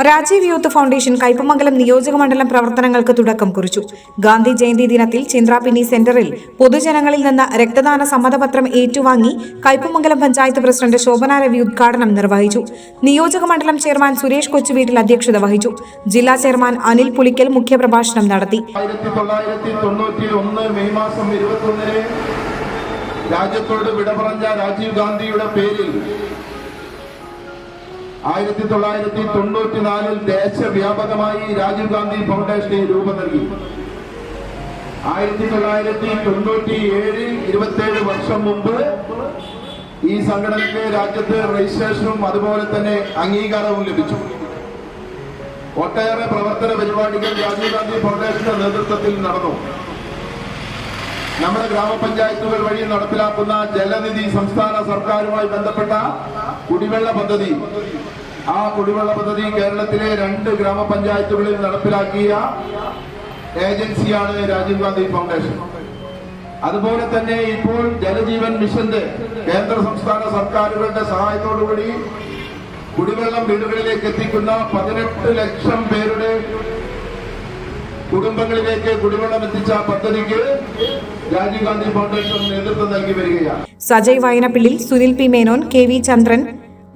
Rajeev youth foundation Kaipamangalam നിയോജക മണ്ഡലം പ്രവർത്തനങ്ങൾക്ക് തുടക്കം കുറിച്ചു. ഗാന്ധി ജയന്തി ദിനത്തിൽ ചിന്ത്രാപിന്നി സെന്ററിൽ പൊതുജനങ്ങളിൽ നിന്ന് രക്തദാന സമ്മതപത്രം ഏറ്റുവാങ്ങി കൈപ്പമംഗലം പഞ്ചായത്ത് പ്രസിഡന്റ് ശോഭന രവി ഉദ്ഘാടനം നിർവഹിച്ചു. നിയോജക മണ്ഡലം ചെയർമാൻ സുരേഷ് കൊച്ചുവീട്ടിൽ അധ്യക്ഷത വഹിച്ചു. ജില്ലാ ചെയർമാൻ അനിൽ പുളിക്കൽ മുഖ്യപ്രഭാഷണം നടത്തി. രാജ്യത്തോട് വിട പറഞ്ഞ രാജീവ് ഗാന്ധിയുടെ പേരിൽ ആയിരത്തി തൊള്ളായിരത്തി തൊണ്ണൂറ്റിനാലിൽ ദേശവ്യാപകമായി രാജീവ് ഗാന്ധി ഫൗണ്ടേഷന് രൂപം നൽകി. ആയിരത്തി തൊള്ളായിരത്തി തൊണ്ണൂറ്റി ഏഴിൽ ഇരുപത്തിയേഴ് വർഷം മുമ്പ് ഈ സംഘടനയ്ക്ക് രാജ്യത്ത് രജിസ്ട്രേഷനും അതുപോലെ തന്നെ അംഗീകാരവും ലഭിച്ചു. ഒട്ടേറെ പ്രവർത്തന പരിപാടികൾ രാജീവ് ഗാന്ധി ഫൗണ്ടേഷന്റെ നേതൃത്വത്തിൽ നടന്നു. നമ്മുടെ ഗ്രാമപഞ്ചായത്തുകൾ വഴി നടപ്പിലാക്കുന്ന ജലനിധി സംസ്ഥാന സർക്കാരുമായി ബന്ധപ്പെട്ട കുടിവെള്ള പദ്ധതി. ആ കുടിവെള്ള പദ്ധതി കേരളത്തിലെ രണ്ട് ഗ്രാമപഞ്ചായത്തുകളിൽ നടപ്പിലാക്കിയ ഏജൻസിയാണ് രാജീവ് ഗാന്ധി ഫൗണ്ടേഷൻ. അതുപോലെ തന്നെ ഇപ്പോൾ ജലജീവൻ മിഷന്റെ കേന്ദ്ര സംസ്ഥാന സർക്കാരുകളുടെ സഹായത്തോടുകൂടി കുടിവെള്ളം വീടുകളിലേക്ക് എത്തിക്കുന്ന പതിനെട്ട് ലക്ഷം പേരുടെ കുടുംബങ്ങളിലേക്ക് കുടിവെള്ളം എത്തിച്ച പദ്ധതിക്ക് രാജീവ് ഗാന്ധി ഫൗണ്ടേഷൻ നേതൃത്വം നൽകി വരികയാണ്. Sajay Vayanappillil Sunil P Menon K V Chandran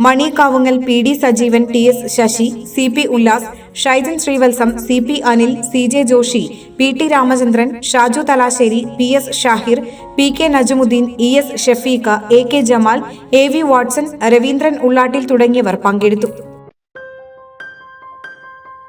Mani Kavungal P D Sajeevan T S Sasi C P Ullas Shaijan Srivalsam C P Anil C J Joshy P T Ramachandran Shaju Thalassery P S Shahir P K Najmuddin E S Shafeeq A K Jamal A V Watson Raveendran Ullattil തുടങ്ങിയവർ പങ്കെടുത്തു.